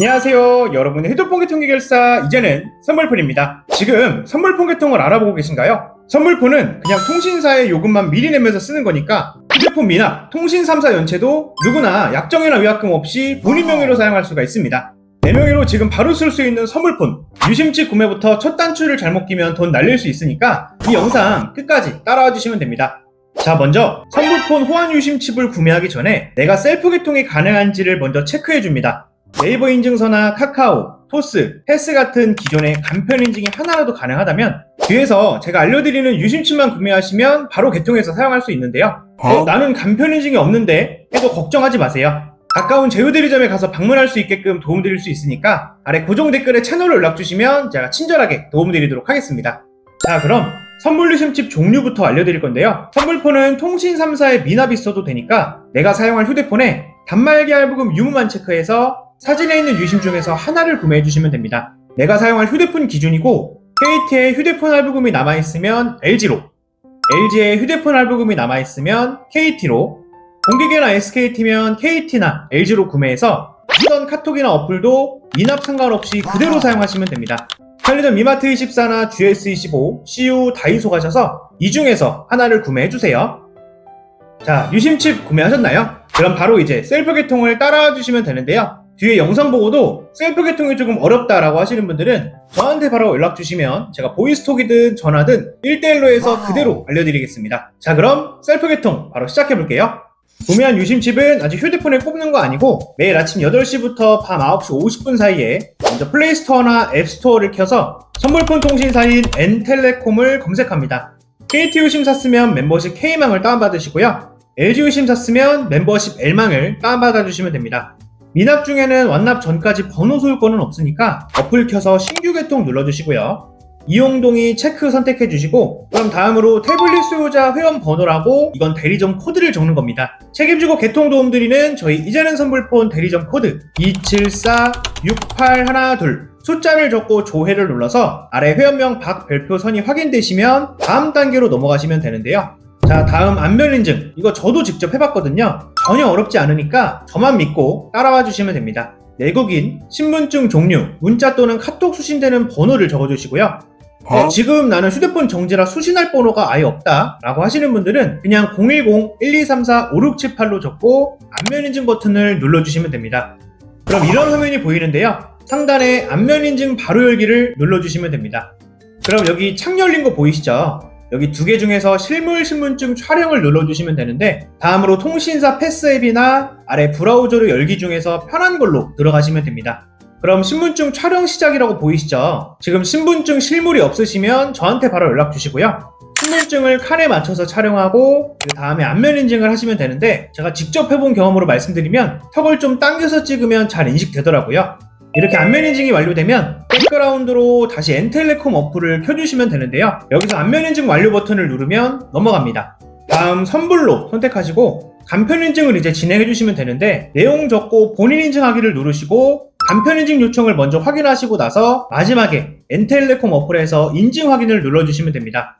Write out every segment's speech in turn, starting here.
안녕하세요. 여러분의 휴대폰 개통 해결사 이제는 선물폰입니다. 지금 선물폰 개통을 알아보고 계신가요? 선물폰은 그냥 통신사의 요금만 미리 내면서 쓰는 거니까 휴대폰 미납, 통신 3사 연체도 누구나 약정이나 위약금 없이 본인 명의로 사용할 수가 있습니다. 내 명의로 지금 바로 쓸 수 있는 선물폰 유심칩 구매부터 첫 단추를 잘못 끼면 돈 날릴 수 있으니까 이 영상 끝까지 따라와 주시면 됩니다. 자 먼저 선물폰 호환 유심칩을 구매하기 전에 내가 셀프 개통이 가능한지를 먼저 체크해 줍니다. 네이버 인증서나 카카오, 토스, 패스 같은 기존의 간편 인증이 하나라도 가능하다면 뒤에서 제가 알려드리는 유심칩만 구매하시면 바로 개통해서 사용할 수 있는데요. 어, 나는 간편 인증이 없는데 해도 걱정하지 마세요. 가까운 제휴대리점에 가서 방문할 수 있게끔 도움드릴 수 있으니까 아래 고정 댓글에 채널로 연락주시면 제가 친절하게 도움드리도록 하겠습니다. 자 그럼 선물 유심칩 종류부터 알려드릴 건데요. 선물폰은 통신 3사의 미납이 있어도 되니까 내가 사용할 휴대폰에 단말기 할부금 유무만 체크해서 사진에 있는 유심 중에서 하나를 구매해 주시면 됩니다. 내가 사용할 휴대폰 기준이고 KT에 휴대폰 할부금이 남아있으면 LG로 LG에 휴대폰 할부금이 남아있으면 KT로 공기계나 SKT면 KT나 LG로 구매해서 쓰던 카톡이나 어플도 미납 상관없이 그대로 사용하시면 됩니다. 편의점 이마트24나 GS25, CU, 다이소 가셔서 이 중에서 하나를 구매해 주세요. 자, 유심칩 구매하셨나요? 그럼 바로 이제 셀프 개통을 따라와 주시면 되는데요. 뒤에 영상 보고도 셀프 개통이 조금 어렵다라고 하시는 분들은 저한테 바로 연락 주시면 제가 보이스톡이든 전화든 1대1로 해서 그대로 알려드리겠습니다. 자, 그럼 셀프 개통 바로 시작해 볼게요. 구매한 유심칩은 아직 휴대폰에 꼽는 거 아니고 매일 아침 8시부터 밤 9시 50분 사이에 먼저 플레이스토어나 앱스토어를 켜서 선물폰 통신사인 N텔레콤을 검색합니다. KT 유심 샀으면 멤버십 K망을 다운받으시고요. LG 유심 샀으면 멤버십 L망을 다운받아주시면 됩니다. 미납 중에는 완납 전까지 번호 소유권은 없으니까 어플 켜서 신규 개통 눌러주시고요. 이용 동의 체크 선택해 주시고 그럼 다음으로 태블릿 수요자 회원 번호라고 이건 대리점 코드를 적는 겁니다. 책임지고 개통 도움 드리는 저희 이제는 선불폰 대리점 코드 2746812 숫자를 적고 조회를 눌러서 아래 회원명 박별표 선이 확인되시면 다음 단계로 넘어가시면 되는데요. 자 다음 안면 인증 이거 저도 직접 해봤거든요 전혀 어렵지 않으니까 저만 믿고 따라와 주시면 됩니다. 내국인, 신분증 종류, 문자 또는 카톡 수신되는 번호를 적어주시고요. 어, 지금 나는 휴대폰 정지라 수신할 번호가 아예 없다 라고 하시는 분들은 그냥 010-1234-5678로 적고 안면 인증 버튼을 눌러주시면 됩니다. 그럼 이런 화면이 보이는데요. 상단에 안면 인증 바로 열기를 눌러주시면 됩니다. 그럼 여기 창 열린 거 보이시죠? 여기 두 개 중에서 실물 신분증 촬영을 눌러주시면 되는데 다음으로 통신사 패스 앱이나 아래 브라우저로 열기 중에서 편한 걸로 들어가시면 됩니다. 그럼 신분증 촬영 시작이라고 보이시죠? 지금 신분증 실물이 없으시면 저한테 바로 연락 주시고요. 신분증을 칸에 맞춰서 촬영하고 그 다음에 안면 인증을 하시면 되는데 제가 직접 해본 경험으로 말씀드리면 턱을 좀 당겨서 찍으면 잘 인식되더라고요. 이렇게 안면 인증이 완료되면 백그라운드로 다시 엔텔레콤 어플을 켜주시면 되는데요. 여기서 안면 인증 완료 버튼을 누르면 넘어갑니다. 다음 선불로 선택하시고 간편 인증을 이제 진행해 주시면 되는데 내용 적고 본인 인증하기를 누르시고 간편 인증 요청을 먼저 확인하시고 나서 마지막에 엔텔레콤 어플에서 인증 확인을 눌러주시면 됩니다.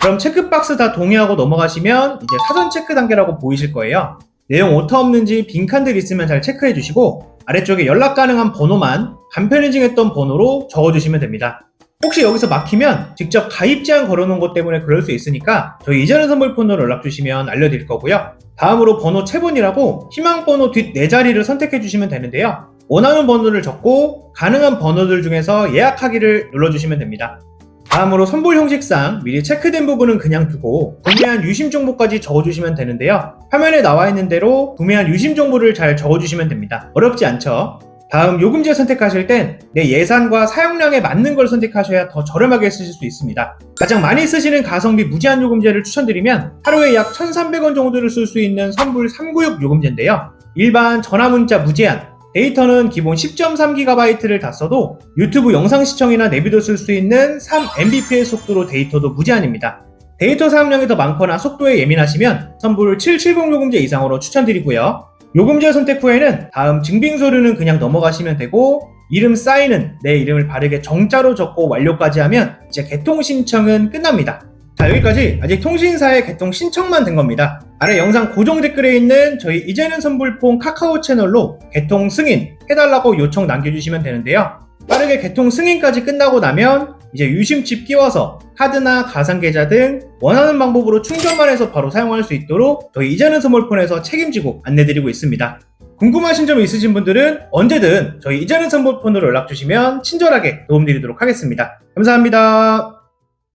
그럼 체크박스 다 동의하고 넘어가시면 이제 사전 체크 단계라고 보이실 거예요. 내용 오타 없는지 빈칸들 있으면 잘 체크해 주시고 아래쪽에 연락 가능한 번호만 간편 인증했던 번호로 적어주시면 됩니다. 혹시 여기서 막히면 직접 가입 제한 걸어놓은 것 때문에 그럴 수 있으니까 저희 이전의 선물폰으로 연락 주시면 알려드릴 거고요. 다음으로 번호 체본이라고 희망 번호 뒷 4자리를 선택해 주시면 되는데요. 원하는 번호를 적고 가능한 번호들 중에서 예약하기를 눌러주시면 됩니다. 다음으로 선불 형식상 미리 체크된 부분은 그냥 두고 구매한 유심 정보까지 적어주시면 되는데요. 화면에 나와 있는 대로 구매한 유심 정보를 잘 적어주시면 됩니다. 어렵지 않죠? 다음 요금제 선택하실 땐 내 예산과 사용량에 맞는 걸 선택하셔야 더 저렴하게 쓰실 수 있습니다. 가장 많이 쓰시는 가성비 무제한 요금제를 추천드리면 하루에 약 1,300원 정도를 쓸 수 있는 선불 396 요금제인데요. 일반 전화 문자 무제한, 데이터는 기본 10.3GB를 다 써도 유튜브 영상 시청이나 내비도 쓸 수 있는 3mbps 속도로 데이터도 무제한입니다. 데이터 사용량이 더 많거나 속도에 예민하시면 선불 770 요금제 이상으로 추천드리고요. 요금제 선택 후에는 다음 증빙 서류는 그냥 넘어가시면 되고 이름 사인은 내 이름을 바르게 정자로 적고 완료까지 하면 이제 개통 신청은 끝납니다. 자 여기까지 아직 통신사의 개통 신청만 된 겁니다. 아래 영상 고정 댓글에 있는 저희 이제는 선불폰 카카오 채널로 개통 승인 해달라고 요청 남겨주시면 되는데요. 빠르게 개통 승인까지 끝나고 나면 이제 유심칩 끼워서 카드나 가상계좌 등 원하는 방법으로 충전만 해서 바로 사용할 수 있도록 저희 이제는 선물폰에서 책임지고 안내드리고 있습니다. 궁금하신 점 있으신 분들은 언제든 저희 이제는 선물폰으로 연락 주시면 친절하게 도움드리도록 하겠습니다. 감사합니다.